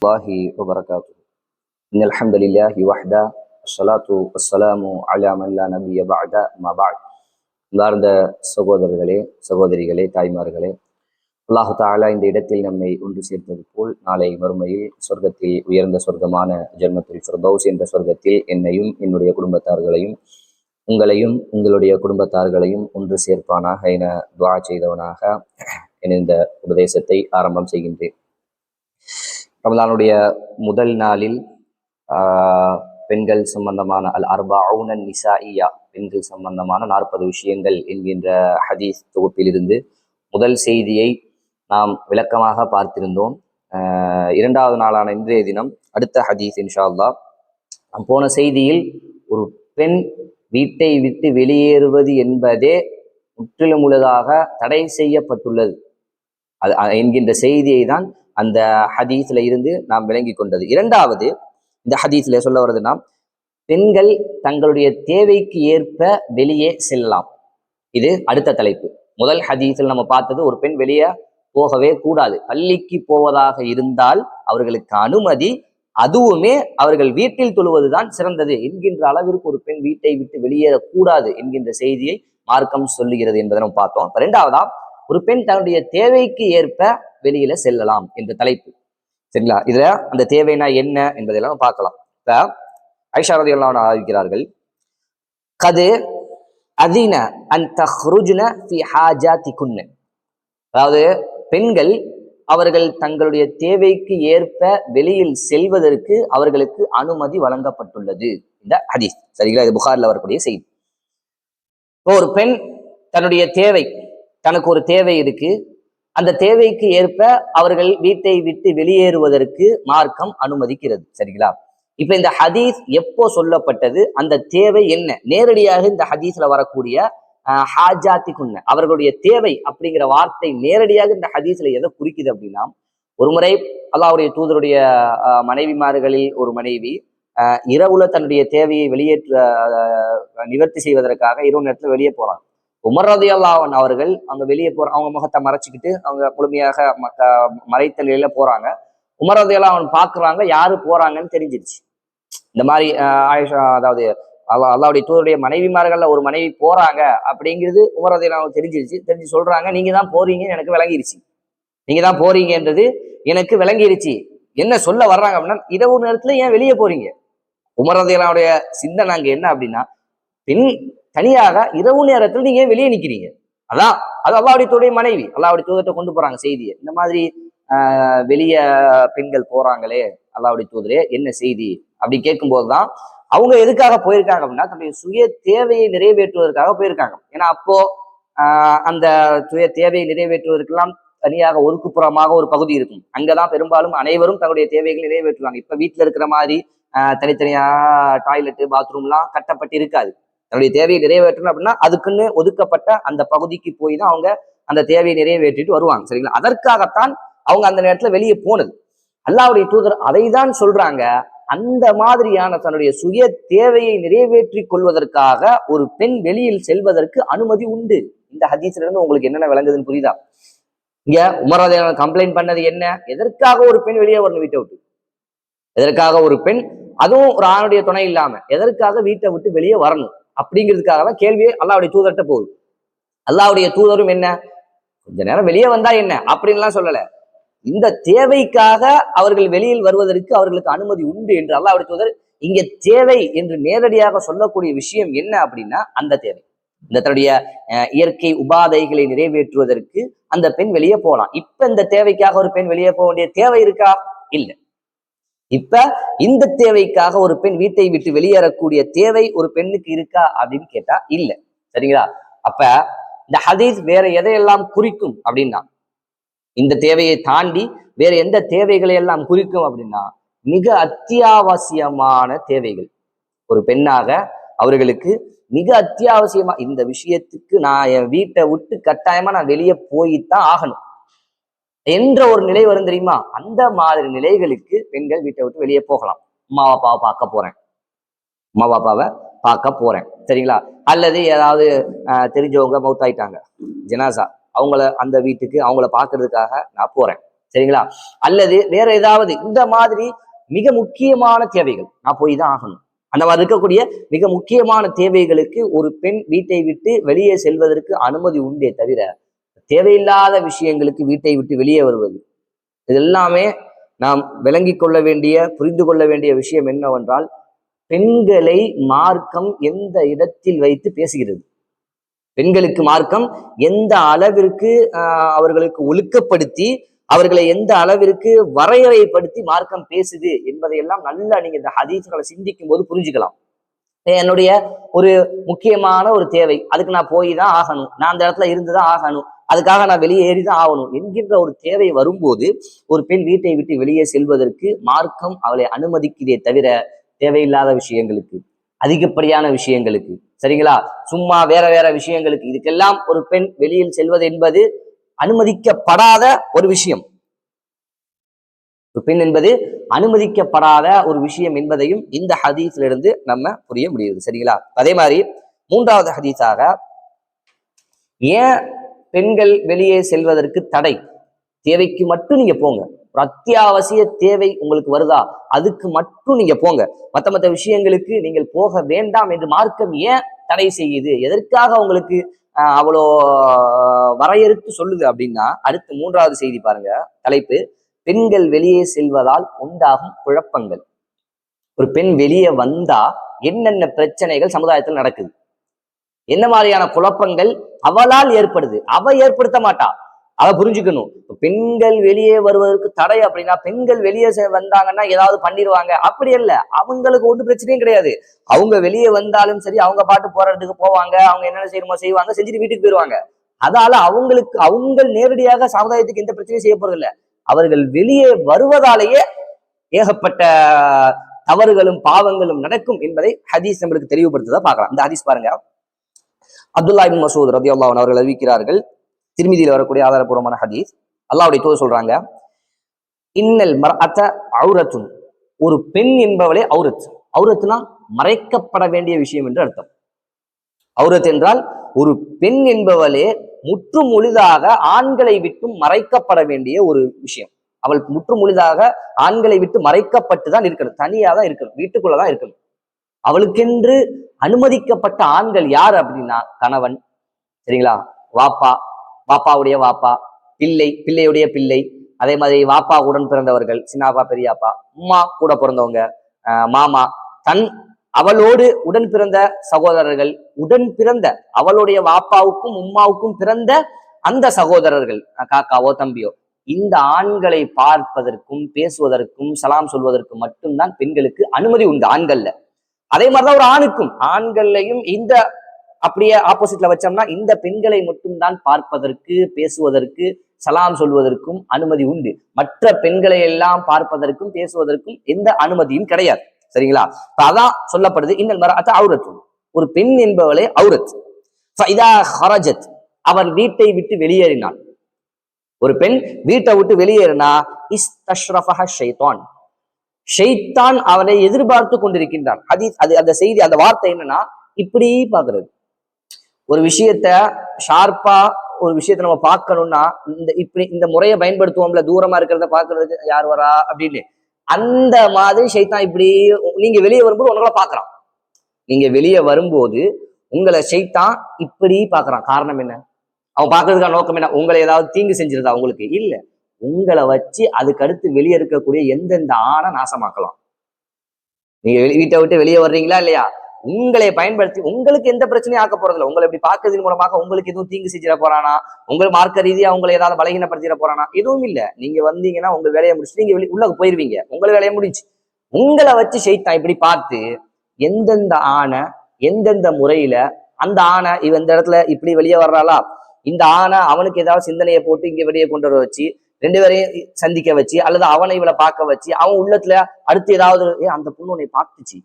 الله وبركاته إن الحمد لله وحده الصلاة والسلام على من لا نبي بعد ما بعد சார்ந்த சகோதரர்களே சகோதரிகளே தாய்மார்களே அல்லாஹு தாலா இந்த இடத்தில் நம்மை ஒன்று சேர்த்தது போல் நாளை மறுமையில் சொர்க்கத்தில் உயர்ந்த சொர்க்கமான ஜென்மத்தில் ஃபிர்தௌஸ் என்ற சொர்க்கத்தில் என்னையும் என்னுடைய குடும்பத்தார்களையும் உங்களையும் உங்களுடைய குடும்பத்தார்களையும் ஒன்று சேர்ப்பானாக என துவா செய்தவனாக என இந்த உபதேசத்தை ஆரம்பம் செய்கின்றேன் ரமலானுடைய முதல் நாளில் பெண்கள் சம்பந்தமான அல் அர்பாவுனன் நிசாஇயா பெண்கள் சம்பந்தமான நாற்பது விஷயங்கள் என்கின்ற ஹதீஸ் தொகுப்பிலிருந்து முதல் செய்தியை நாம் விளக்கமாக பார்த்திருந்தோம். இரண்டாவது நாளான இன்றைய தினம் அடுத்த ஹதீஸ் இன்ஷா நாம் போன செய்தியில் ஒரு பெண் வீட்டை விட்டு வெளியேறுவது என்பதே முற்றிலும் முழுதாக தடை செய்யப்பட்டுள்ளது. அது என்கின்ற செய்தியை தான் அந்த ஹதீஸ்ல இருந்து நாம் விளங்கி கொண்டது. இரண்டாவது இந்த ஹதீஸ்ல சொல்ல வருதுன்னா பெண்கள் தங்களுடைய தேவைக்கு ஏற்ப வெளியே செல்லலாம். இது அடுத்த தலைப்பு. முதல் ஹதீஸில் நம்ம பார்த்தது ஒரு பெண் வெளியே போகவே கூடாது. பள்ளிக்கு போவதாக இருந்தால் அவர்களுக்கு அனுமதி அதுவுமே அவர்கள் வீட்டில் தொழுவதுதான் சிறந்தது என்கின்ற அளவிற்கு ஒரு பெண் வீட்டை விட்டு வெளியேறக்கூடாது என்கின்ற செய்தியை மார்க்கம் சொல்லுகிறது என்பதை நம்ம பார்த்தோம். இப்போ ரெண்டாவதா ஒரு பெண் தன்னுடைய தேவைக்கு ஏற்ப வெளியில செல்லலாம் என்ற தலைப்பு. சரிங்களா? இதுல அந்த தேவைனா என்ன என்பதெல்லாம் பார்க்கலாம். இப்ப ஐஷா ரதியல்லாஹு கது அதின அன் அதாவது பெண்கள் அவர்கள் தங்களுடைய தேவைக்கு ஏற்ப வெளியில் செல்வதற்கு அவர்களுக்கு அனுமதி வழங்கப்பட்டுள்ளது இந்த ஹதீஸ். சரிங்களா? இது புகார்ல வரக்கூடிய செய்தி. இப்போ ஒரு பெண் தன்னுடைய தேவை தனக்கு ஒரு தேவை இருக்கு. அந்த தேவைக்கு ஏற்ப அவர்கள் வீட்டை விட்டு வெளியேறுவதற்கு மார்க்கம் அனுமதிக்கிறது. சரிங்களா? இப்ப இந்த ஹதீஸ் எப்போ சொல்லப்பட்டது? அந்த தேவை என்ன? நேரடியாக இந்த ஹதீஸ்ல வரக்கூடிய ஆஹ், ஹாஜாத்திக்குன்ன அவர்களுடைய தேவை அப்படிங்கிற வார்த்தை நேரடியாக இந்த ஹதீஸ்ல எதை குறிக்குது அப்படின்னா ஒரு முறை அல்லாஹ்வுடைய தூதருடைய மனைவிமார்களில் ஒரு மனைவி இரவுல தன்னுடைய தேவையை வெளியேற்ற நிவர்த்தி செய்வதற்காக இரவு நேரத்துல வெளியே போறாங்க. உமர் ரதியல்லாஹன் அவர்கள் அங்க வெளியே போற அவங்க முகத்தை மறைச்சிக்கிட்டு அவங்க முழுமையாக மக்க- மறைத்த நிலையில போறாங்க. உமர் ரதியல்லாஹன் பாக்குறாங்க யாரு போறாங்கன்னு தெரிஞ்சிருச்சு. இந்த மாதிரி ஆயுஷா அதாவது அல்லா அல்லாவுடைய தூதருடைய மனைவிமார்கள்ல ஒரு மனைவி போறாங்க அப்படிங்கிறது உமர் ரதியல்லாஹன் தெரிஞ்சிருச்சு. தெரிஞ்சு சொல்றாங்க நீங்க தான் போறீங்கன்னு எனக்கு விளங்கிருச்சு. நீங்க தான் போறீங்கன்றது எனக்கு விளங்கிருச்சு. என்ன சொல்ல வர்றாங்க அப்படின்னா இரவு நேரத்துல ஏன் வெளியே போறீங்க? உமர் ரதியல்லாவுடைய சிந்தனை அங்க என்ன அப்படின்னா பெண் தனியாக இரவு நேரத்தில் நீங்க வெளியே நிக்கிறீங்க. அதான் அது அல்லாவுடைய தூடைய மனைவி. அல்லாவுடைய தூதர்கிட்ட கொண்டு போறாங்க செய்தியை. இந்த மாதிரி வெளிய பெண்கள் போறாங்களே அல்லாவுடைய தூதரே என்ன செய்தி? அப்படி கேட்கும்போது தான் அவங்க எதுக்காக போயிருக்காங்க அப்படின்னா தன்னுடைய சுய தேவையை நிறைவேற்றுவதற்காக போயிருக்காங்க. ஏன்னா அப்போ அந்த சுய தேவையை நிறைவேற்றுவதற்கெல்லாம் தனியாக ஒதுக்குப்புறமாக ஒரு பகுதி இருக்கும். அங்கதான் பெரும்பாலும் அனைவரும் தன்னுடைய தேவைகளை நிறைவேற்றுவாங்க. இப்ப வீட்டுல இருக்கிற மாதிரி தனித்தனியா டாய்லெட் பாத்ரூம்லாம் கட்டப்பட்டு இருக்காது. தன்னுடைய தேவையை நிறைவேற்றணும் அப்படின்னா அதுக்குன்னு ஒதுக்கப்பட்ட அந்த பகுதிக்கு போய் தான் அவங்க அந்த தேவையை நிறைவேற்றிட்டு வருவாங்க சரிங்களா? அதற்காகத்தான் அவங்க அந்த நேரத்துல வெளியே போனது. அல்லாவுடைய தூதர் அதை தான் சொல்றாங்க அந்த மாதிரியான தன்னுடைய சுய தேவையை நிறைவேற்றி கொள்வதற்காக ஒரு பெண் வெளியில் செல்வதற்கு அனுமதி உண்டு. இந்த ஹதீஸ்ல இருந்து உங்களுக்கு என்னென்ன விளங்குதுன்னு புரியுதா? இங்க உமராதையான கம்ப்ளைண்ட் பண்ணது என்ன? எதற்காக ஒரு பெண் வெளியே வரணும் வீட்டை விட்டு? எதற்காக ஒரு பெண்? அதுவும் ஒரு ஆணுடைய துணை இல்லாம. எதற்காக வீட்டை விட்டு வெளியே வரணும்? அப்படிங்கிறதுக்காக தான் கேள்வியே அல்லாவுடைய தூதர்கிட்ட போகுது. அல்லாவுடைய தூதரும் என்ன? கொஞ்ச நேரம் வெளியே வந்தா என்ன? அப்படின்லாம் சொல்லல. இந்த தேவைக்காக அவர்கள் வெளியில் வருவதற்கு அவர்களுக்கு அனுமதி உண்டு என்று அல்லாவுடைய தூதர் இங்க தேவை என்று நேரடியாக சொல்லக்கூடிய விஷயம் என்ன அப்படின்னா அந்த தேவை. இந்த தன்னுடைய அஹ், இயற்கை உபாதைகளை நிறைவேற்றுவதற்கு அந்த பெண் வெளியே போகலாம். இப்ப இந்த தேவைக்காக ஒரு பெண் வெளியே போக வேண்டிய தேவை இருக்கா? இல்ல. இப்ப இந்த தேவைக்காக ஒரு பெண் வீட்டை விட்டு வெளியேறக்கூடிய தேவை ஒரு பெண்ணுக்கு இருக்கா அப்படின்னு கேட்டா இல்ல. சரிங்களா? அப்ப இந்த ஹதீஸ் வேற எதையெல்லாம் குறிக்கும் அப்படின்னா இந்த தேவையை தாண்டி வேற எந்த தேவைகளை எல்லாம் குறிக்கும் அப்படின்னா மிக அத்தியாவசியமான தேவைகள். ஒரு பெண்ணாக அவர்களுக்கு மிக அத்தியாவசியமா இந்த விஷயத்துக்கு நான் என் வீட்டை விட்டு கட்டாயமா நான் வெளியே போய்தான் ஆகணும். என்ற ஒரு நிலை வரும் தெரியுமா? அந்த மாதிரி நிலைகளுக்கு பெண்கள் வீட்டை விட்டு வெளியே போகலாம். அம்மா பாப்பாவை பார்க்க போறேன். அம்மா பாப்பாவை பார்க்க போறேன். சரிங்களா? அல்லது ஏதாவது ஆஹ், தெரிஞ்சவங்க மௌத்தாயிட்டாங்க ஜனாசா. அவங்கள அந்த வீட்டுக்கு அவங்கள பார்க்கறதுக்காக நான் போறேன். சரிங்களா? அல்லது வேற ஏதாவது இந்த மாதிரி மிக முக்கியமான தேவைகள். நான் போய் தான் ஆகணும். அந்த மாதிரி இருக்கக்கூடிய மிக முக்கியமான தேவைகளுக்கு ஒரு பெண் வீட்டை விட்டு வெளியே செல்வதற்கு அனுமதி உண்டே தவிர தேவையில்லாத விஷயங்களுக்கு வீட்டை விட்டு வெளியே வருவது. இது எல்லாமே நாம் விளங்கி கொள்ள வேண்டிய புரிந்து கொள்ள வேண்டிய விஷயம் என்னவென்றால் பெண்களை மார்க்கம் எந்த இடத்தில் வைத்து பேசுகிறது? பெண்களுக்கு மார்க்கம் எந்த அளவிற்கு ஆஹ், அவர்களுக்கு ஒழுக்கப்படுத்தி அவர்களை எந்த அளவிற்கு வரையறைப்படுத்தி மார்க்கம் பேசுது என்பதையெல்லாம் நல்லா நீங்க இந்த ஹதீஸ்களை சிந்திக்கும் போது புரிஞ்சுக்கலாம் என்னுடைய ஒரு முக்கியமான ஒரு தேவை அதுக்கு நான் போய் தான் ஆகணும். நான் அந்த இடத்துல இருந்து தான் ஆகணும். அதுக்காக நான் வெளியே ஏறிதான் ஆகணும் என்கின்ற ஒரு தேவை வரும்போது ஒரு பெண் வீட்டை விட்டு வெளியே செல்வதற்கு மார்க்கம் அவளை அனுமதிக்கிறதே தவிர தேவையில்லாத விஷயங்களுக்கு அதிகப்படியான விஷயங்களுக்கு. சரிங்களா? சும்மா வேற வேற விஷயங்களுக்கு. இதுக்கெல்லாம் ஒரு பெண் வெளியில் செல்வது என்பது அனுமதிக்கப்படாத ஒரு விஷயம். ஒரு பெண் என்பது அனுமதிக்கப்படாத ஒரு விஷயம் என்பதையும் இந்த ஹதீஸ்ல இருந்து நம்ம புரிய முடியுது. சரிங்களா? அதே மாதிரி மூன்றாவது ஹதீஸாக ஏன் பெண்கள் வெளியே செல்வதற்கு தடை. தேவைக்கு மட்டும் நீங்க போங்க. ஒரு அத்தியாவசிய தேவை உங்களுக்கு வருதா? அதுக்கு மட்டும் நீங்க போங்க. மத்த மத்த விஷயங்களுக்கு நீங்கள் போக வேண்டாம் என்று மார்க்கம் ஏன் தடை செய்யுது? எதற்காக உங்களுக்கு அவ்வளோ வரையறுத்து சொல்லுது அப்படின்னா அடுத்து மூன்றாவது செய்தி பாருங்க. தலைப்பு பெண்கள் வெளியே செல்வதால் உண்டாகும் குழப்பங்கள். ஒரு பெண் வெளியே வந்தா என்னென்ன பிரச்சனைகள் சமுதாயத்தில் நடக்குது? என்ன மாதிரியான குழப்பங்கள் அவளால் ஏற்படுது. அவ ஏற்படுத்த மாட்டா. அவ புரிஞ்சுக்கணும். பெண்கள் வெளியே வருவதற்கு தடை அப்படின்னா பெண்கள் வெளியே வந்தாங்கன்னா ஏதாவது பண்ணிடுவாங்க அப்படி இல்ல. அவங்களுக்கு ஒன்றும் பிரச்சனையும் கிடையாது. அவங்க வெளியே வந்தாலும் சரி அவங்க பாட்டு போறதுக்கு போவாங்க. அவங்க என்னென்ன செய்யணுமோ செய்வாங்க. செஞ்சுட்டு வீட்டுக்கு போயிடுவாங்க அதால அவங்களுக்கு அவங்க நேரடியாக சமுதாயத்துக்கு எந்த பிரச்சனையும் செய்ய போறது இல்ல அவர்கள் வெளியே வருவதாலேயே ஏகப்பட்ட தவறுகளும் பாவங்களும் நடக்கும் என்பதை ஹதீஸ் நம்மளுக்கு தெளிவுபடுத்துறத பார்க்கலாம். இந்த ஹதீஸ் பாருங்க. அப்துல்லா இபின் மசூத் ரதி அவர்கள் அறிவிக்கிறார்கள். திருமதியில் வரக்கூடிய ஆதாரபூர்வமான ஹதீஸ். அல்லாவுடைய தோது சொல்றாங்க இன்னல் மர்அத்த அவுரத்துன். ஒரு பெண் என்பவளே அவுரத். அவுரத்னா மறைக்கப்பட வேண்டிய விஷயம் என்று அர்த்தம். அவுரத் என்றால் ஒரு பெண் என்பவளே முற்று முழுதாக ஆண்களை விட்டும் மறைக்கப்பட வேண்டிய ஒரு விஷயம். அவள் முற்று முழுதாக ஆண்களை விட்டு மறைக்கப்பட்டு தான் இருக்கணும். தனியாக தான் இருக்கணும். வீட்டுக்குள்ளதான் இருக்கணும். அவளுக்கென்று அனுமதிக்கப்பட்ட ஆண்கள் யார் அப்படின்னா கணவன். சரிங்களா? வாப்பா வாப்பாவுடைய வாப்பா பிள்ளை பிள்ளையுடைய பிள்ளை. அதே மாதிரி வாப்பா உடன் பிறந்தவர்கள் சின்னாப்பா பெரியாப்பா உம்மா கூட பிறந்தவங்க மாமா. தன் அவளோடு உடன் பிறந்த சகோதரர்கள் உடன் பிறந்த அவளுடைய வாப்பாவுக்கும் உம்மாவுக்கும் பிறந்த அந்த சகோதரர்கள் காக்காவோ தம்பியோ இந்த ஆண்களை பார்ப்பதற்கும் பேசுவதற்கும் சலாம் சொல்வதற்கும் மட்டும்தான் பெண்களுக்கு அனுமதி உண்டு ஆண்கள்ல. அதே மாதிரிதான் ஒரு ஆணுக்கும். ஆண்கள்லையும் இந்த அப்படியே ஆப்போசிட்ல வச்சோம்னா இந்த பெண்களை மட்டும்தான் பார்ப்பதற்கு பேசுவதற்கு சலாம் சொல்வதற்கும் அனுமதி உண்டு. மற்ற பெண்களை எல்லாம் பார்ப்பதற்கும் பேசுவதற்கும் எந்த அனுமதியும் கிடையாது. சரிங்களா? அதான் சொல்லப்படுது இன்னல் மர அவுரத்து ஒரு பெண் என்பவளே அவுரத். ஹரஜத். அவர் வீட்டை விட்டு வெளியேறினாள் ஒரு பெண் வீட்டை விட்டு வெளியேறினா இஸ் தஷ்ரஃபஹ ஷைத்தான் ஷெய்தான் அவனை எதிர்பார்த்து கொண்டிருக்கின்றான். அது அது அந்த செய்தி அந்த வார்த்தை என்னன்னா இப்படி பாக்குறது ஒரு விஷயத்த ஷார்ப்பா ஒரு விஷயத்த நம்ம பார்க்கணும்னா இந்த இப்படி இந்த முறையை பயன்படுத்துவோம்ல தூரமா இருக்கிறத பாக்குறதுக்கு யார் வரா அப்படின்னு. அந்த மாதிரி ஷைத்தான் இப்படி நீங்க வெளியே வரும்போது உங்களை பாக்குறான் நீங்க வெளியே வரும்போது உங்களை ஷைத்தான் இப்படி பாக்குறான் காரணம் என்ன? அவன் பாக்குறதுக்கான நோக்கம் என்ன? உங்களை ஏதாவது தீங்கு செஞ்சிருந்தா உங்களுக்கு இல்ல. உங்களை வச்சு அதுக்கடுத்து வெளியே இருக்கக்கூடிய எந்தெந்த ஆணை நாசமாக்கலாம்? நீங்க வெளி- வீட்டை விட்டு வெளியே வர்றீங்களா இல்லையா? உங்களை பயன்படுத்தி உங்களுக்கு எந்த பிரச்சனையும் ஆக்க போறதில்ல. உங்களை இப்படி பார்க்கறதன் மூலமாக உங்களுக்கு எதுவும் தீங்கு செஞ்சிட போறானா? உங்கள் மார்க்க ரீதியா உங்களை ஏதாவது பலகீனப்படுத்திட போறானா? எதுவும் இல்ல. நீங்க வந்தீங்கன்னா உங்க வேலையை முடிச்சுட்டு நீங்க வெளி- உள்ள போயிருவீங்க. உங்கள் வேலையை முடிச்சு உங்களை வச்சு செய்தான் இப்படி பார்த்து எந்தெந்த ஆணை எந்தெந்த முறையில அந்த ஆணை இவ இந்த இடத்துல இப்படி வெளியே வர்றாளா? இந்த ஆணை அவனுக்கு ஏதாவது சிந்தனையை போட்டு இங்க வெளியே கொண்டு வர வச்சு ரெண்டு பேரையும் சந்திக்க வச்சு அல்லது அவனை இவளை பார்க்க வச்சு அவன் உள்ளத்துல அடுத்து ஏதாவது ஏ அந்த பொண்ணு உன்னை பார்த்துச்சு.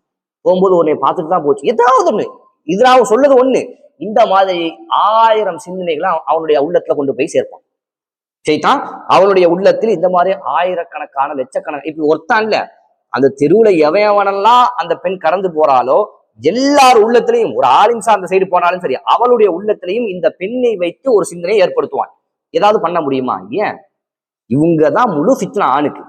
போகும்போது உன்னை பார்த்துட்டு தான் போச்சு. ஏதாவது ஒண்ணு. இது அவன் சொல்லுது ஒண்ணு. இந்த மாதிரி ஆயிரம் சிந்தனைகளை அவன் அவனுடைய உள்ளத்துல கொண்டு போய் சேர்ப்பான். சரிதான் அவனுடைய உள்ளத்தில் இந்த மாதிரி ஆயிரக்கணக்கான லட்சக்கணக்கான இப்படி ஒருத்தான் இல்ல அந்த தெருவுல எவன் எவனெல்லாம் அந்த பெண் கடந்து போறாலோ எல்லார் உள்ளத்திலையும் ஒரு ஆளின்சா அந்த சைடு போனாலும் சரி அவளுடைய உள்ளத்திலையும் இந்த பெண்ணை வைத்து ஒரு சிந்தனையை ஏற்படுத்துவான். ஏதாவது பண்ண முடியுமா? ஏன்? இவங்க தான் முழு ஃபித்னா ஆணுக்கு.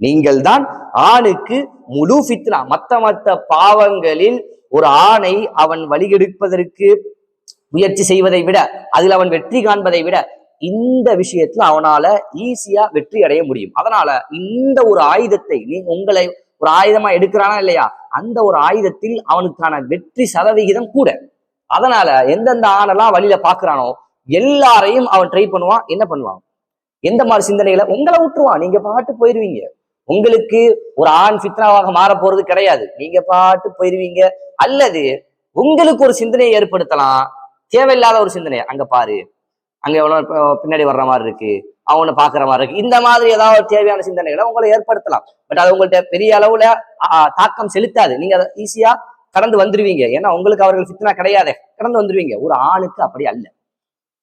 நீங்கள் தான் ஆணுக்கு முழு ஃபித்னா மத்த மத்த பாவங்களில் ஒரு ஆணை அவன் வழிகெடுப்பதற்கு முயற்சி செய்வதை விட அதில் அவன் வெற்றி காண்பதை விட இந்த விஷயத்துல அவனால ஈஸியா வெற்றி அடைய முடியும். அதனால இந்த ஒரு ஆயுதத்தை நீ உங்களை ஒரு ஆயுதமா எடுக்கிறானா இல்லையா? அந்த ஒரு ஆயுதத்தில் அவனுக்கான வெற்றி சதவிகிதம் கூட. அதனால எந்தெந்த ஆணெல்லாம் வழியில பாக்குறானோ எல்லாரையும் அவன் ட்ரை பண்ணுவான். என்ன பண்ணுவான்? எந்த மாதிரி சிந்தனைகளை? உங்களை விட்டுருவான் நீங்க பாட்டு போயிருவீங்க. உங்களுக்கு ஒரு ஆண் ஃபித்னாவாக மாற போறது கிடையாது. நீங்க பாட்டு போயிருவீங்க. அல்லது உங்களுக்கு ஒரு சிந்தனையை ஏற்படுத்தலாம். தேவையில்லாத ஒரு சிந்தனை. அங்க பாரு. அங்க எவ்வளவு பின்னாடி வர்ற மாதிரி இருக்கு. அவனை பாக்குற மாதிரி இருக்கு. இந்த மாதிரி ஏதாவது ஒரு தேவையான சிந்தனைகளை உங்களை ஏற்படுத்தலாம். பட் அது உங்கள்ட்ட பெரிய அளவுல தாக்கம் செலுத்தாது. நீங்க அதை ஈஸியா கடந்து வந்துருவீங்க. ஏன்னா உங்களுக்கு அவர்கள் ஃபித்னா கிடையாதே. கடந்து வந்துருவீங்க. ஒரு ஆணுக்கு அப்படி அல்ல.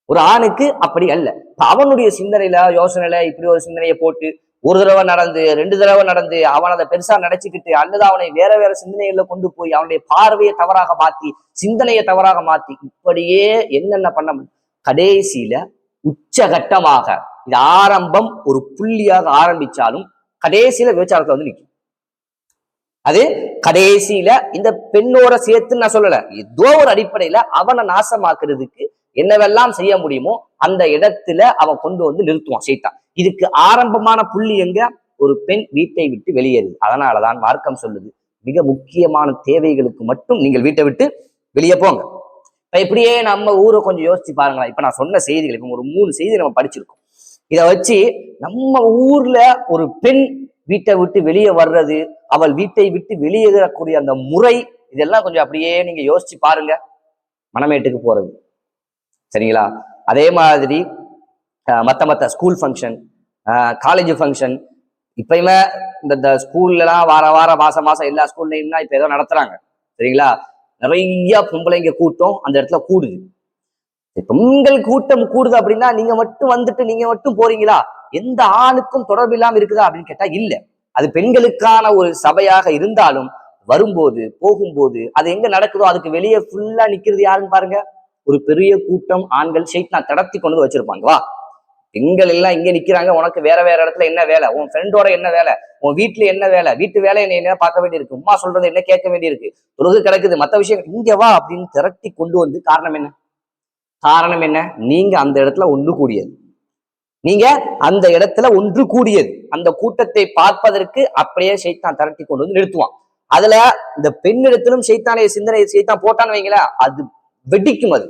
ஒரு ஆணுக்கு அப்படி அல்ல. அவனுடைய சிந்தனையில யோசனையில இப்படி ஒரு சிந்தனையை போட்டு ஒரு தடவை நடந்து ரெண்டு தடவை நடந்து அவன் அதை பெருசா நினைச்சுக்கிட்டு அல்லது அவனை வேற வேற சிந்தனைகள்ல கொண்டு போய் அவனுடைய பார்வையை தவறாக மாத்தி சிந்தனையை தவறாக மாத்தி இப்படியே என்னென்ன பண்ண முடியும்? கடைசியில உச்சகட்டமாக இது ஆரம்பம் ஒரு புள்ளியாக ஆரம்பிச்சாலும் கடைசியில விபச்சாரத்துல வந்து நிற்கும் அது கடைசியில இந்த பெண்ணோட சேர்த்து நான் சொல்லல. ஏதோ ஒரு அடிப்படையில அவனை நாசமாக்குறதுக்கு என்னவெல்லாம் செய்ய முடியுமோ அந்த இடத்துல அவன் கொண்டு வந்து நிறுத்துவான் சைத்தான். இதுக்கு ஆரம்பமான புள்ளி எங்க? ஒரு பெண் வீட்டை விட்டு வெளியேறுது. அதனாலதான் மார்க்கம் சொல்லுது மிக முக்கியமான தேவைகளுக்கு மட்டும் நீங்கள் வீட்டை விட்டு வெளியே போங்க. இப்ப இப்படியே நம்ம ஊரை கொஞ்சம் யோசிச்சு பாருங்களேன். இப்ப நான் சொன்ன செய்திகள் இப்ப ஒரு மூணு செய்தி நம்ம படிச்சிருக்கோம். இதை வச்சு நம்ம ஊர்ல ஒரு பெண் வீட்டை விட்டு வெளியே வர்றது அவள் வீட்டை விட்டு வெளியேறக்கூடிய அந்த முறை இதெல்லாம் கொஞ்சம் அப்படியே நீங்க யோசிச்சு பாருங்க. மணமேட்டுக்கு போறது. சரிங்களா? அதே மாதிரி மற்ற மத்த மத்த ஸ்கூல் ஃபங்க்ஷன் காலேஜ் ஃபங்க்ஷன் இப்பயுமே இந்த இந்த ஸ்கூல்லலாம் வார வாரம் மாசம் மாசம் எல்லா ஸ்கூல்லையும் இப்போ ஏதோ நடத்துறாங்க. சரிங்களா? நிறைய பொம்பளைங்க கூட்டம் அந்த இடத்துல கூடுது. பெண்கள் கூட்டம் கூடுது அப்படின்னா நீங்க மட்டும் வந்துட்டு நீங்க மட்டும் போறீங்களா? எந்த ஆணுக்கும் தொடர்பு இல்லாம இருக்குதா அப்படின்னு கேட்டா இல்ல. அது பெண்களுக்கான ஒரு சபையாக இருந்தாலும் வரும்போது போகும்போது அது எங்க நடக்குதோ அதுக்கு வெளியே ஃபுல்லா நிக்கிறது யாருன்னு பாருங்க. ஒரு பெரிய கூட்டம் ஆண்கள் ஷைட்னா கடத்தி கொண்டு வந்து வச்சிருப்பாங்க. வா. பெண்கள் எல்லாம் இங்க நிக்கிறாங்க. உனக்கு வேற வேற இடத்துல என்ன வேலை? உன் ஃப்ரெண்டோட என்ன வேலை? உன் வீட்டுல என்ன வேலை? வீட்டு வேலையை என்ன என்ன பார்க்க வேண்டியிருக்கு? உமா சொல்றது என்ன கேட்க வேண்டியிருக்கு? தொழுகு கிடக்குது. மற்ற விஷயம் இங்க வா அப்படின்னு திரட்டி கொண்டு வந்து காரணம் என்ன? காரணம் என்ன? நீங்க அந்த இடத்துல ஒன்று கூடியது. நீங்க அந்த இடத்துல ஒன்று கூடியது. அந்த கூட்டத்தை பார்ப்பதற்கு அப்படியே சைத்தான் திரட்டி கொண்டு வந்து நிறுத்துவான். அதுல இந்த பெண்ணிடத்திலும் சைத்தானைய சிந்தனை சைத்தான் போட்டான்னு வைங்களேன். அது வெடிக்கும் அது.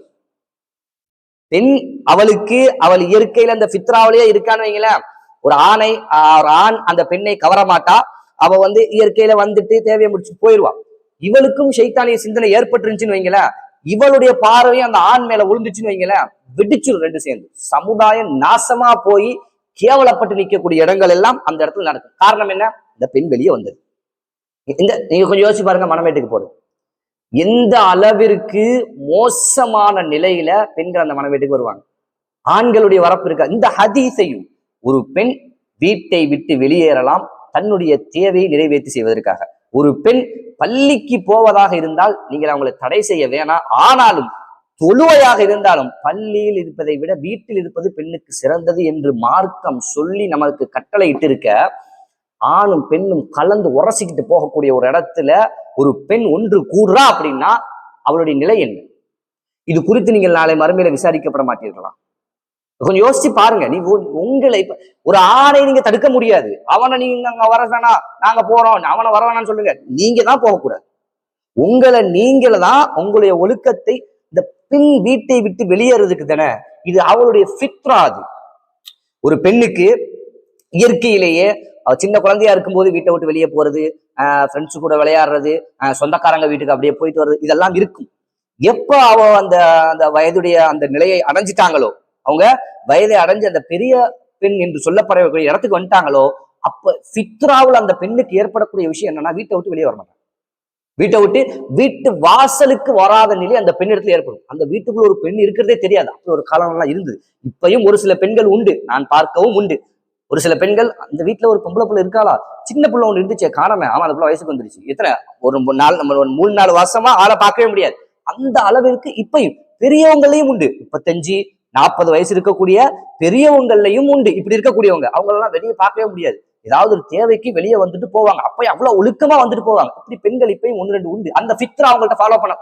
பெண் அவளுக்கு அவள் இயற்கையில அந்த ஃபித்ராவிலேயே இருக்கான்னு வைங்களேன் ஒரு ஆணை ஆஹ் ஒரு ஆண் அந்த பெண்ணை கவர மாட்டா அவ வந்து இயற்கையில வந்துட்டு தேவையை முடிச்சு போயிடுவா இவளுக்கும் சைத்தானிய சிந்தனை ஏற்பட்டுருந்துச்சுன்னு வைங்களேன் இவளுடைய பார்வையும் அந்த ஆண் மேல விழுந்துச்சுன்னு வைங்களேன் வெடிச்சிடும் ரெண்டு சேர்ந்து. சமுதாயம் நாசமா போய் கேவலப்பட்டு நிற்கக்கூடிய இடங்கள் எல்லாம் அந்த இடத்துல நடக்கும். காரணம் என்ன? இந்த பெண் வெளியே வந்தது. இந்த நீங்க கொஞ்சம் யோசிச்சு பாருங்க மனமேட்டுக்கு போறது. எந்த அளவிற்கு மோசமான நிலையில பெண்கள் அந்த மனமேட்டுக்கு வருவாங்க? ஆண்களுடைய வரப்பு இருக்கா? இந்த ஹதீஸையும் ஒரு பெண் வீட்டை விட்டு வெளியேறலாம் தன்னுடைய தேவையை நிறைவேற்றி செய்வதற்காக. ஒரு பெண் பள்ளிக்கு போவதாக இருந்தால் நீங்கள் அவங்களை தடை செய்ய வேணாம். ஆனாலும் தொழுவையாக இருந்தாலும் பள்ளியில் இருப்பதை விட வீட்டில் இருப்பது பெண்ணுக்கு சிறந்தது என்று மார்க்கம் சொல்லி நமக்கு கட்டளை இட்டிருக்க ஆணும் பெண்ணும் கலந்து உரசிக்கிட்டு போகக்கூடிய ஒரு இடத்துல ஒரு பெண் ஒன்று கூடுறா அப்படின்னா அவளுடைய நிலை என்ன? இது குறித்து நீங்கள் நாளை மறுமையில விசாரிக்கப்பட மாட்டீர்களா? கொஞ்சம் யோசிச்சு பாருங்க. நீ உங்களை இப்ப ஒரு ஆணை நீங்க தடுக்க முடியாது. அவனை நீங்க அங்க வர வேணாம் நாங்க போறோம். அவனை வர வேணாம்னு சொல்லுங்க. நீங்க தான் போகக்கூடாது. உங்களை நீங்கள தான் உங்களுடைய ஒழுக்கத்தை இந்த பெண் வீட்டை விட்டு வெளியேறதுக்கு தானே. இது அவளுடைய ஃபித்ரா அது. ஒரு பெண்ணுக்கு இயற்கையிலேயே சின்ன குழந்தையா இருக்கும்போது வீட்டை விட்டு வெளியே போறது ஃப்ரெண்ட்ஸ் கூட விளையாடுறது சொந்தக்காரங்க வீட்டுக்கு அப்படியே போயிட்டு வர்றது இதெல்லாம் இருக்கும். எப்போ அவ அந்த அந்த வயதுடைய அந்த நிலையை அடைஞ்சிட்டாங்களோ அவங்க வயதை அடைஞ்சு அந்த பெரிய பெண் என்று சொல்லப்படக்கூடிய இடத்துக்கு வந்துட்டாங்களோ அப்ப ஃபித்ராவில் அந்த பெண்ணுக்கு ஏற்படக்கூடிய விஷயம் என்னன்னா வீட்டை விட்டு வெளியே வர மாட்டாங்க வீட்டை விட்டு வீட்டு வாசலுக்கு வராத நிலை அந்த பெண்ணிடத்துல ஏற்படும். அந்த வீட்டுக்குள்ள ஒரு பெண் இருக்கிறதே தெரியாது. அப்படி ஒரு காலம்லாம் இருந்தது. இப்பயும் ஒரு சில பெண்கள் உண்டு. நான் பார்க்கவும் உண்டு. ஒரு சில பெண்கள் அந்த வீட்டுல ஒரு பொம்பளை பிள்ளை இருக்காளா? சின்ன பிள்ளை ஒன்று இருந்துச்சு காணாம. ஆமா அந்த புள்ள வயசுக்கு வந்துருச்சு. எத்தனை? ஒரு நாள் நம்ம ஒரு மூணு நாலு வருஷமா ஆளை பார்க்கவே முடியாது. அந்த அளவிற்கு இப்பையும் பெரியவங்களையும் உண்டு. முப்பத்தஞ்சு நாற்பது வயசு இருக்கக்கூடிய பெரியவங்கள்லயும் உண்டு. இப்படி இருக்கக்கூடியவங்க. அவங்களெல்லாம் வெளியே பார்க்கவே முடியாது. ஏதாவது ஒரு தேவைக்கு வெளியே வந்துட்டு போவாங்க. அப்போ அவ்வளவு ஒழுக்கமா வந்துட்டு போவாங்க. இப்படி பெண்கள் இப்பயும் ஒன்று ரெண்டு உண்டு. அந்த ஃபித்ரா அவங்கள்ட்ட ஃபாலோ பண்ண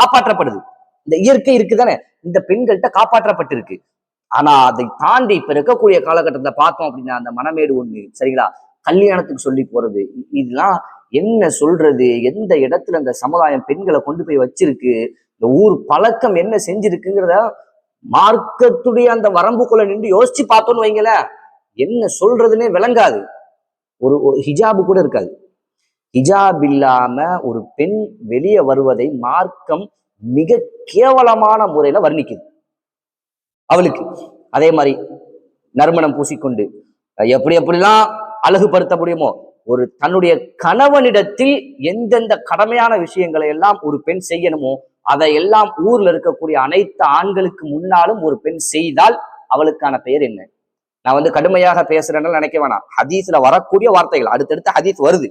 காப்பாற்றப்படுது. இந்த இயற்கை இருக்குதானே? இந்த பெண்கள்கிட்ட காப்பாற்றப்பட்டிருக்கு. ஆனா அதை தாண்டி இப்ப இருக்கக்கூடிய காலகட்டத்தை பார்த்தோம் அப்படின்னா அந்த மனமேடு ஒண்ணு சரிங்களா? கல்யாணத்துக்கு சொல்லி போறது இதெல்லாம் என்ன சொல்றது? எந்த இடத்துல இந்த சமுதாயம் பெண்களை கொண்டு போய் வச்சிருக்கு? இந்த ஊர் பழக்கம் என்ன செஞ்சிருக்குங்கிறத மார்க்கத்துடைய அந்த வரம்புக்குள்ள நின்று யோசிச்சு பார்த்தோம்னு வைங்களேன். என்ன சொல்றதுன்னே விளங்காது. ஒரு ஒரு ஹிஜாபு கூட இருக்காது. ஹிஜாப் இல்லாம ஒரு பெண் வெளியே வருவதை மார்க்கம் மிக கேவலமான முறையில வர்ணிக்குது. அவளுக்கு. அதே மாதிரி நறுமணம் பூசிக்கொண்டு எப்படி எப்படிலாம் அழகுபடுத்த முடியுமோ ஒரு தன்னுடைய கணவனிடத்தில் எந்தெந்த கடமையான விஷயங்களை எல்லாம் ஒரு பெண் செய்யணுமோ அதை எல்லாம் ஊர்ல இருக்கக்கூடிய அனைத்து ஆண்களுக்கு முன்னாலும் ஒரு பெண் செய்தால் அவளுக்கான பெயர் என்ன? நான் வந்து கடுமையாக பேசுறேன்னு நினைக்க வேணாம். ஹதீஸ்ல வரக்கூடிய வார்த்தைகள் அடுத்தடுத்து ஹதீஸ் வருது.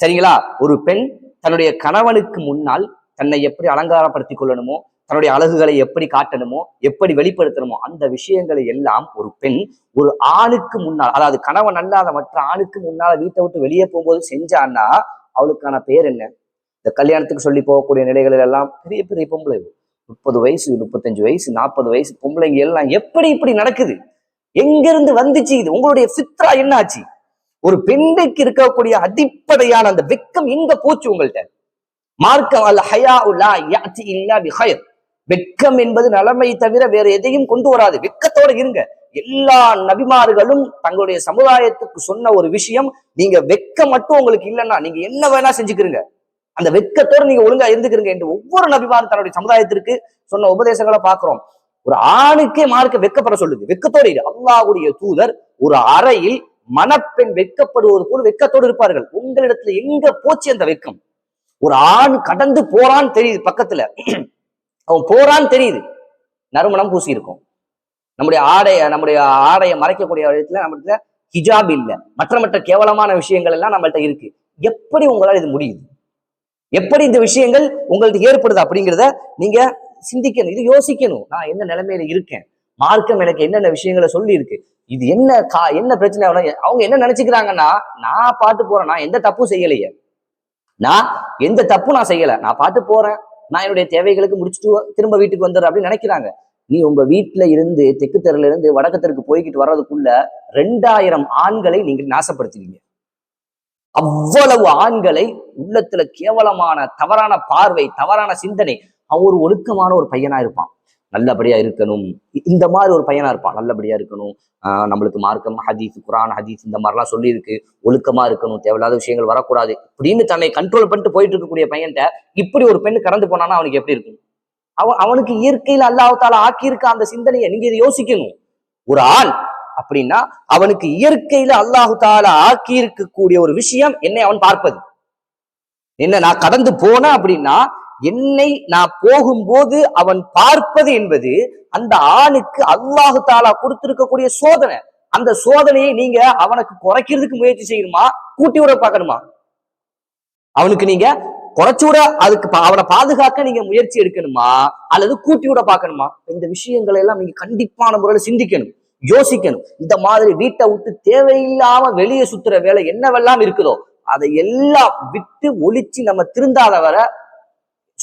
சரிங்களா? ஒரு பெண் தன்னுடைய கணவனுக்கு முன்னால் தன்னை எப்படி அலங்காரப்படுத்திக் கொள்ளணுமோ தன்னுடைய அழகுகளை எப்படி காட்டணுமோ எப்படி வெளிப்படுத்தணுமோ அந்த விஷயங்களை எல்லாம் ஒரு பெண் ஒரு ஆணுக்கு முன்னால் அதாவது கணவன் அல்லாத மற்ற ஆணுக்கு முன்னால வீட்டை விட்டு வெளியே போகும்போது செஞ்சான்னா அவளுக்கான பெயர் என்ன? இந்த கல்யாணத்துக்கு சொல்லி போகக்கூடிய நிலைகளில் எல்லாம் பெரிய பெரிய பொம்பளை முப்பது வயசு முப்பத்தஞ்சு வயசு நாற்பது வயசு பொம்பளைங்க எல்லாம் எப்படி இப்படி நடக்குது? எங்கிருந்து வந்துச்சு இது? உங்களுடைய சித்ரா என்ன ஆச்சு ஒரு பெண்ணுக்கு இருக்கக்கூடிய அடிப்படையான அந்த வெக்கம் எங்க போச்சு உங்கள்ட்ட? மார்க்கம் அல்ல ஹயா உலா யாத்தி இல்லா பிஹயர் வெட்கம் என்பது நலமை தவிர வேற எதையும் கொண்டு வராது. வெட்கத்தோட இருங்க. எல்லா நபிமார்களும் தங்களுடைய சமுதாயத்துக்கு சொன்ன ஒரு விஷயம் நீங்க வெட்கம் மட்டும் உங்களுக்கு இல்லைன்னா நீங்க என்ன வேணா செஞ்சுக்கிறீங்க அந்த வெட்கத்தோட நீங்க ஒழுங்கா இருந்துக்கிறீங்க என்று ஒவ்வொரு நபிமாரும் தன்னுடைய சமுதாயத்திற்கு சொன்ன உபதேசங்களை பார்க்கிறோம். ஒரு ஆணுக்கே மார்க்க வெட்கப்பட சொல்லுது. வெக்கத்தோடு இரு. அல்லாஹ்வுடைய தூதர் ஒரு அறையில் மணப்பெண் வெட்கப்படுவது போல் வெட்கத்தோடு இருப்பார்கள். உங்களிடத்துல எங்க போச்சு அந்த வெட்கம்? ஒரு ஆண் கடந்து போறான்னு தெரியுது பக்கத்துல. அவன் போறான்னு தெரியுது. நறுமணம் பூசி இருக்கும் நம்முடைய ஆடைய நம்முடைய ஆடையை மறைக்கக்கூடிய விதத்துல நம்மளுக்கு ஹிஜாப் இல்ல. மற்ற மற்ற கேவலமான விஷயங்கள் எல்லாம் நம்மள்ட்ட இருக்கு. எப்படி உங்களால் இது முடியுது? எப்படி இந்த விஷயங்கள் உங்களுக்கு ஏற்படுது அப்படிங்கிறத நீங்க சிந்திக்கணும். இது யோசிக்கணும். நான் என்ன நிலைமையில இருக்கேன்? மார்க்கம் எனக்கு என்னென்ன விஷயங்களை சொல்லி இருக்கு இது என்ன கா என்ன பிரச்சனை? அவங்க அவங்க என்ன நினைச்சுக்கிறாங்கன்னா நான் பாட்டு போறேன். நான் எந்த தப்பும் செய்யலையே. நான் எந்த தப்பும் நான் செய்யல. நான் பாட்டு போறேன். நான் என்னுடைய தேவைகளுக்கு முடிச்சுட்டு திரும்ப வீட்டுக்கு வந்துடுறேன் அப்படின்னு நினைக்கிறாங்க. நீ உங்க வீட்டுல இருந்து தெற்கு தெருல இருந்து வடக்கு தெருக்கு போய்கிட்டு வர்றதுக்குள்ள ரெண்டாயிரம் ஆண்களை நீங்கள் நாசப்படுத்துவீங்க அவ்வளவு ஆண்களை உள்ளத்துல கேவலமான தவறான பார்வை தவறான சிந்தனை அவன் ஒரு ஒழுக்கமான ஒரு பையனா இருப்பான். நல்லபடியா இருக்கணும். இந்த மாதிரி ஒரு பையனா இருப்பான். நல்லபடியா இருக்கணும். ஆஹ் நம்மளுக்கு மார்க்கம் ஹதீஸ் குரான் ஹதீஸ் இந்த மாதிரிலாம் சொல்லியிருக்கு. ஒழுக்கமா இருக்கணும். தேவையில்லாத விஷயங்கள் வரக்கூடாது. இப்படின்னு தன்னை கண்ட்ரோல் பண்ணிட்டு போயிட்டு இருக்கக்கூடிய பையன்ட்ட இப்படி ஒரு பெண்ணு கடந்து போனான்னா அவனுக்கு எப்படி இருக்கும்? அவன் அவனுக்கு இயற்கையில் அல்லாஹால ஆக்கியிருக்க அந்த சிந்தனையை நீங்க இதை யோசிக்கணும். ஒரு ஆள் அப்படின்னா அவனுக்கு இயற்கையில அல்லாஹு தாலா ஆக்கி இருக்கக்கூடிய ஒரு விஷயம் என்னை அவன் பார்ப்பது. என்ன நான் கடந்து போனேன் அப்படின்னா என்னை நான் போகும்போது அவன் பார்ப்பது என்பது அந்த ஆணுக்கு அல்லாஹு தாலா கொடுத்திருக்கக்கூடிய சோதனை. அந்த சோதனையை நீங்க அவனுக்கு குறைக்கிறதுக்கு முயற்சி செய்யணுமா? கூட்டி விட பார்க்கணுமா? அவனுக்கு நீங்க குறைச்சு விட அதுக்கு பா- அவனை பாதுகாக்க நீங்க முயற்சி எடுக்கணுமா? அல்லது கூட்டி விட பார்க்கணுமா? இந்த விஷயங்களை எல்லாம் நீங்க கண்டிப்பான முறையில சிந்திக்கணும் யோசிக்கணும். இந்த மாதிரி வீட்டை விட்டு தேவையில்லாம வெளியே சுத்துற வேலை என்னவெல்லாம் இருக்குதோ அதை எல்லாம் விட்டு ஒழிச்சு நம்ம திருந்தாத வர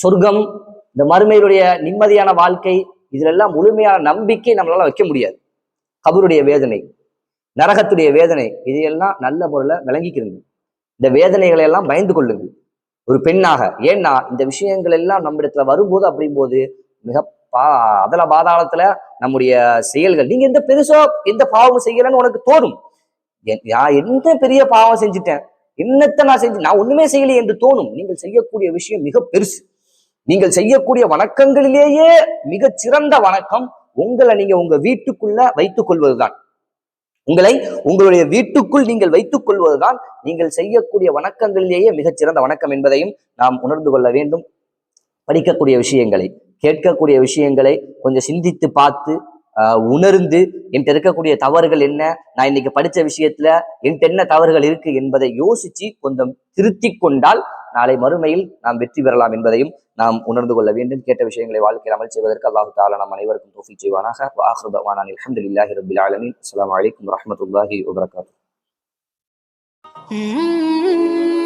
சொர்க்கம் இந்த மறுமையிலுடைய நிம்மதியான வாழ்க்கை இதிலெல்லாம் முழுமையான நம்பிக்கை நம்மளால வைக்க முடியாது. கபருடைய வேதனை நரகத்துடைய வேதனை இதையெல்லாம் நல்ல முறையில் விளங்கிக்கிறீங்க இந்த வேதனைகளை எல்லாம் பயந்து கொள்ளுங்கள். ஒரு பெண்ணாக ஏன்னா இந்த விஷயங்கள் எல்லாம் நம்மிடத்துல வரும்போது அப்படிங்கும்போது மிக பா அதல பாதாளத்துல நம்முடைய செயல்கள் நீங்க எந்த பெருசா எந்த பாவம் செய்யலன்னு உனக்கு தோணும். நான் எந்த பெரிய பாவம் செஞ்சுட்டேன் என்னத்தை நான் செஞ்சு நான் ஒண்ணுமே செய்யலையே என்று தோணும். நீங்கள் செய்யக்கூடிய விஷயம் மிக பெருசு. நீங்கள் செய்யக்கூடிய வணக்கங்களிலேயே மிகச் சிறந்த வணக்கம் உங்களை நீங்க உங்க வீட்டுக்குள்ள வைத்துக் கொள்வதுதான். உங்களை உங்களுடைய வீட்டுக்குள் நீங்கள் வைத்துக் கொள்வதுதான் நீங்கள் செய்யக்கூடிய வணக்கங்களிலேயே மிகச்சிறந்த வணக்கம் என்பதையும் நாம் உணர்ந்து கொள்ள வேண்டும். படிக்கக்கூடிய விஷயங்களை கேட்கக்கூடிய விஷயங்களை கொஞ்சம் சிந்தித்து பார்த்து ஆஹ் உணர்ந்து என்கிட்ட இருக்கக்கூடிய தவறுகள் என்ன நான் இன்னைக்கு படிச்ச விஷயத்துல என்கிட்ட என்ன தவறுகள் இருக்கு என்பதை யோசிச்சு கொஞ்சம் திருத்தி கொண்டால் நாளை மறுமையில் நாம் வெற்றி பெறலாம் என்பதையும் நாம் உணர்ந்து கொள்ள வேண்டும். கேட்ட விஷயங்களை வாழ்க்கையில் அமல் செய்வதற்கு அல்லாஹு தாலா நம் அனைவருக்கும் தோஃபி செய்வானாக. வாஹ்ருதவான அல்ஹம்துலில்லாஹி ரபில் ஆலமின். அஸ்ஸலாமு வலைக்கம் வரமத்துல்லாஹி வபரகாத்து Mm-hmm.